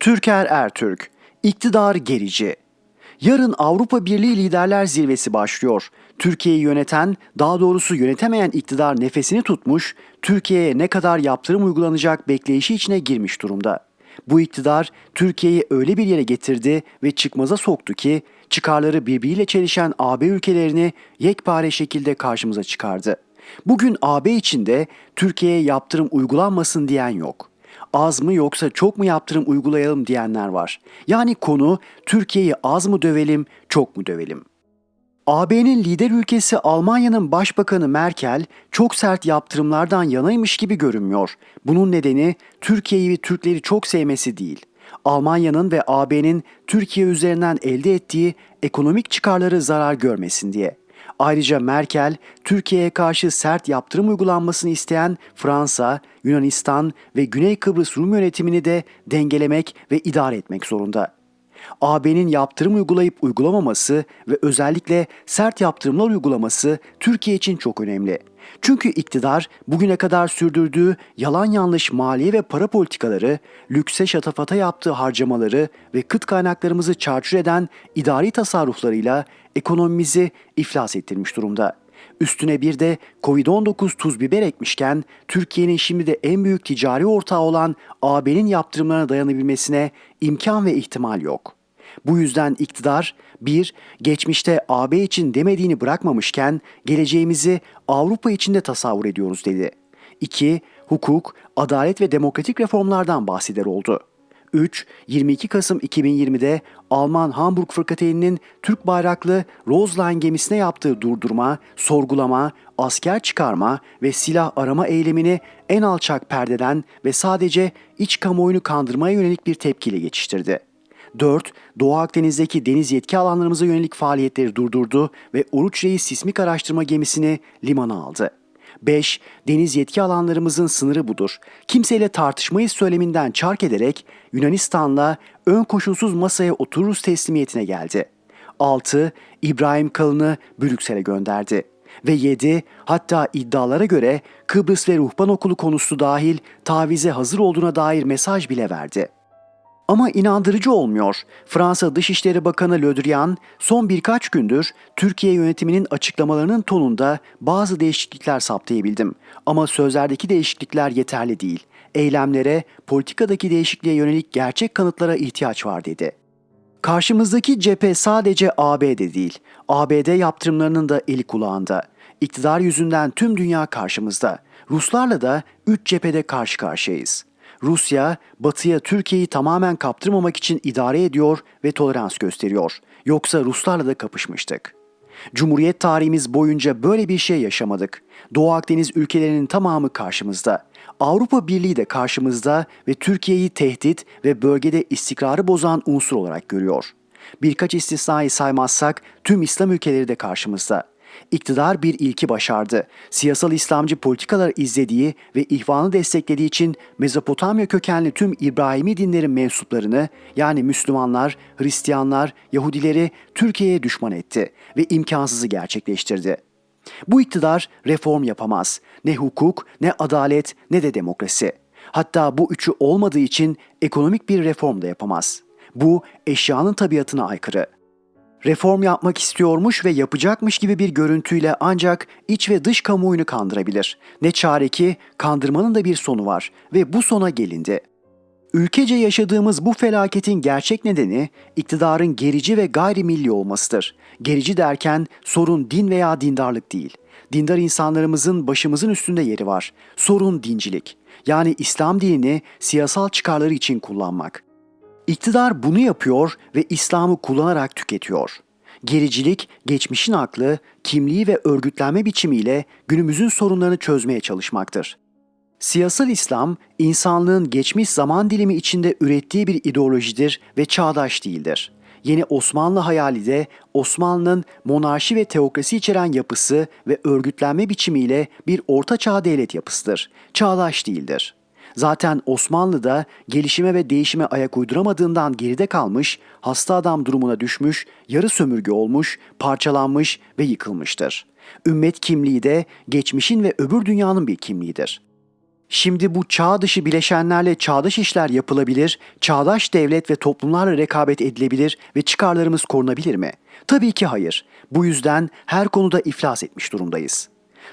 Türker Ertürk, iktidar gerici. Yarın Avrupa Birliği Liderler Zirvesi başlıyor. Türkiye'yi yöneten, daha doğrusu yönetemeyen iktidar nefesini tutmuş, Türkiye'ye ne kadar yaptırım uygulanacak bekleyişi içine girmiş durumda. Bu iktidar Türkiye'yi öyle bir yere getirdi ve çıkmaza soktu ki çıkarları birbiriyle çelişen AB ülkelerini yekpare şekilde karşımıza çıkardı. Bugün AB içinde Türkiye'ye yaptırım uygulanmasın diyen yok az mı yoksa çok mu yaptırım uygulayalım diyenler var. Yani konu Türkiye'yi az mı dövelim, çok mu dövelim? AB'nin lider ülkesi Almanya'nın Başbakanı Merkel çok sert yaptırımlardan yanaymış gibi görünmüyor. Bunun nedeni Türkiye'yi ve Türkleri çok sevmesi değil. Almanya'nın ve AB'nin Türkiye üzerinden elde ettiği ekonomik çıkarları zarar görmesin diye. Ayrıca Merkel, Türkiye'ye karşı sert yaptırım uygulanmasını isteyen Fransa, Yunanistan ve Güney Kıbrıs Rum yönetimini de dengelemek ve idare etmek zorunda. AB'nin yaptırım uygulayıp uygulamaması ve özellikle sert yaptırımlar uygulaması Türkiye için çok önemli. Çünkü iktidar bugüne kadar sürdürdüğü yalan yanlış maliye ve para politikaları, lükse şatafata yaptığı harcamaları ve kıt kaynaklarımızı çarçur eden idari tasarruflarıyla ekonomimizi iflas ettirmiş durumda. Üstüne bir de Covid-19 tuz biber ekmişken Türkiye'nin şimdi de en büyük ticari ortağı olan AB'nin yaptırımlarına dayanabilmesine imkan ve ihtimal yok. Bu yüzden iktidar bir, geçmişte AB için demediğini bırakmamışken geleceğimizi Avrupa içinde tasavvur ediyoruz dedi. 2. Hukuk, adalet ve demokratik reformlardan bahseder oldu. 3. 22 Kasım 2020'de Alman Hamburg Fırkateyninin Türk bayraklı Roseline gemisine yaptığı durdurma, sorgulama, asker çıkarma ve silah arama eylemini en alçak perdeden ve sadece iç kamuoyunu kandırmaya yönelik bir tepkiyle geçiştirdi. 4. Doğu Akdeniz'deki deniz yetki alanlarımıza yönelik faaliyetleri durdurdu ve Oruç Reis sismik araştırma gemisini limana aldı. 5. Deniz yetki alanlarımızın sınırı budur. Kimseyle tartışmayız söyleminden çark ederek Yunanistan'la ön koşulsuz masaya otururuz teslimiyetine geldi. 6. İbrahim Kalın'ı Brüksel'e gönderdi. Ve 7. Hatta iddialara göre Kıbrıs ve Ruhban Okulu konusu dahil tavize hazır olduğuna dair mesaj bile verdi. Ama inandırıcı olmuyor. Fransa Dışişleri Bakanı Le Drian son birkaç gündür Türkiye yönetiminin açıklamalarının tonunda bazı değişiklikler saptayabildim. Ama sözlerdeki değişiklikler yeterli değil. Eylemlere, politikadaki değişikliğe yönelik gerçek kanıtlara ihtiyaç var dedi. Karşımızdaki cephe sadece ABD değil. ABD yaptırımlarının da eli kulağında. İktidar yüzünden tüm dünya karşımızda. Ruslarla da üç cephede karşı karşıyayız. Rusya, Batı'ya Türkiye'yi tamamen kaptırmamak için idare ediyor ve tolerans gösteriyor. Yoksa Ruslarla da kapışmıştık. Cumhuriyet tarihimiz boyunca böyle bir şey yaşamadık. Doğu Akdeniz ülkelerinin tamamı karşımızda. Avrupa Birliği de karşımızda ve Türkiye'yi tehdit ve bölgede istikrarı bozan unsur olarak görüyor. Birkaç istisnayı saymazsak tüm İslam ülkeleri de karşımızda. İktidar bir ilki başardı. Siyasal İslamcı politikalar izlediği ve ihvanı desteklediği için Mezopotamya kökenli tüm İbrahimi dinlerin mensuplarını yani Müslümanlar, Hristiyanlar, Yahudileri Türkiye'ye düşman etti ve imkansızı gerçekleştirdi. Bu iktidar reform yapamaz. Ne hukuk, ne adalet, ne de demokrasi. Hatta bu üçü olmadığı için ekonomik bir reform da yapamaz. Bu eşyanın tabiatına aykırı reform yapmak istiyormuş ve yapacakmış gibi bir görüntüyle ancak iç ve dış kamuoyunu kandırabilir. Ne çare ki kandırmanın da bir sonu var ve bu sona gelindi. Ülkece yaşadığımız bu felaketin gerçek nedeni iktidarın gerici ve gayrimilli olmasıdır. Gerici derken sorun din veya dindarlık değil. Dindar insanlarımızın başımızın üstünde yeri var. Sorun dincilik. Yani İslam dinini siyasal çıkarları için kullanmak. İktidar bunu yapıyor ve İslam'ı kullanarak tüketiyor. Gericilik, geçmişin aklı, kimliği ve örgütlenme biçimiyle günümüzün sorunlarını çözmeye çalışmaktır. Siyasal İslam, insanlığın geçmiş zaman dilimi içinde ürettiği bir ideolojidir ve çağdaş değildir. Yeni Osmanlı hayali de Osmanlı'nın monarşi ve teokrasi içeren yapısı ve örgütlenme biçimiyle bir orta çağ devlet yapısıdır. Çağdaş değildir. Zaten Osmanlı'da gelişime ve değişime ayak uyduramadığından geride kalmış, hasta adam durumuna düşmüş, yarı sömürge olmuş, parçalanmış ve yıkılmıştır. Ümmet kimliği de geçmişin ve öbür dünyanın bir kimliğidir. Şimdi bu çağ dışı bileşenlerle çağdaş işler yapılabilir, çağdaş devlet ve toplumlarla rekabet edilebilir ve çıkarlarımız korunabilir mi? Tabii ki hayır. Bu yüzden her konuda iflas etmiş durumdayız.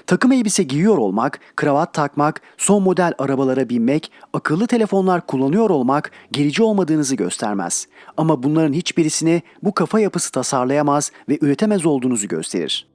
Takım elbise giyiyor olmak, kravat takmak, son model arabalara binmek, akıllı telefonlar kullanıyor olmak gerici olmadığınızı göstermez. Ama bunların hiçbirisini bu kafa yapısı tasarlayamaz ve üretemez olduğunuzu gösterir.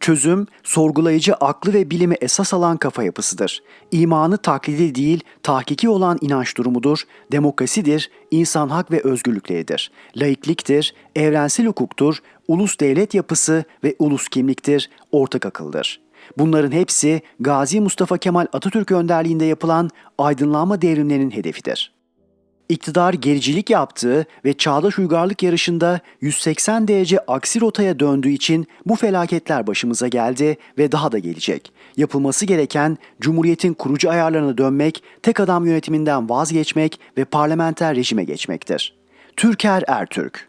Çözüm, sorgulayıcı aklı ve bilimi esas alan kafa yapısıdır. İmanı taklidi değil, tahkiki olan inanç durumudur, demokrasidir, insan hak ve özgürlükleridir, laikliktir, evrensel hukuktur, ulus devlet yapısı ve ulus kimliktir, ortak akıldır. Bunların hepsi Gazi Mustafa Kemal Atatürk önderliğinde yapılan aydınlanma devrimlerinin hedefidir. İktidar gericilik yaptığı ve çağdaş uygarlık yarışında 180 derece aksi rotaya döndüğü için bu felaketler başımıza geldi ve daha da gelecek. Yapılması gereken Cumhuriyet'in kurucu ayarlarına dönmek, tek adam yönetiminden vazgeçmek ve parlamenter rejime geçmektir. Türker Ertürk